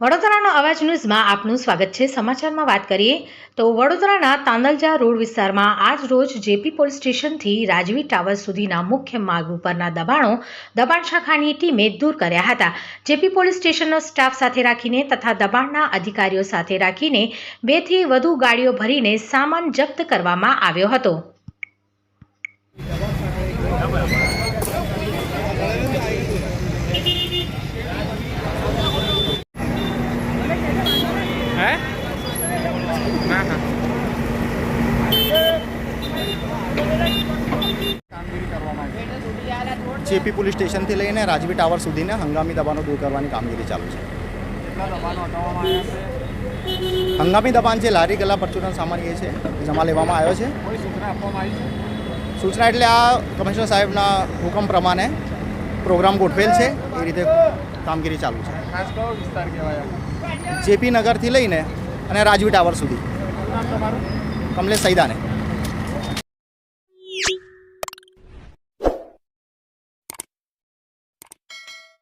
વડોદરાનો અવાજ ન્યૂઝમાં આપનું સ્વાગત છે. સમાચારમાં વાત કરીએ તો વડોદરાના તાંદલજા રોડ વિસ્તારમાં આજ રોજ જેપી પોલીસ સ્ટેશનથી રાજવી ટાવર સુધીના મુખ્ય માર્ગ ઉપરના દબાણો દબાણ શાખાની ટીમે દૂર કર્યા હતા. જેપી પોલીસ સ્ટેશનનો સ્ટાફ સાથે રાખીને તથા દબાણના અધિકારીઓ સાથે રાખીને બેથી વધુ ગાડીઓ ભરીને સામાન જપ્ત કરવામાં આવ્યો હતો. ના જેપી પોલીસ સ્ટેશનથી લઈને રાજવી ટાવર સુધીને હંગામી દબાણો દૂર કરવાની કામગીરી ચાલુ છે. હંગામી દબાણ છે લારી ગલા પરચુરણ સામાન એ છે જમા લેવામાં આવ્યો છે. સૂચના એટલે આ કમિશનર સાહેબના હુકમ પ્રમાણે પ્રોગ્રામ ગોઠવેલ છે એ રીતે કામગીરી ચાલુ છે. જેપી નગરથી લઈને અને રાજવી ટાવર સુધી. કમલેશ સૈદાને.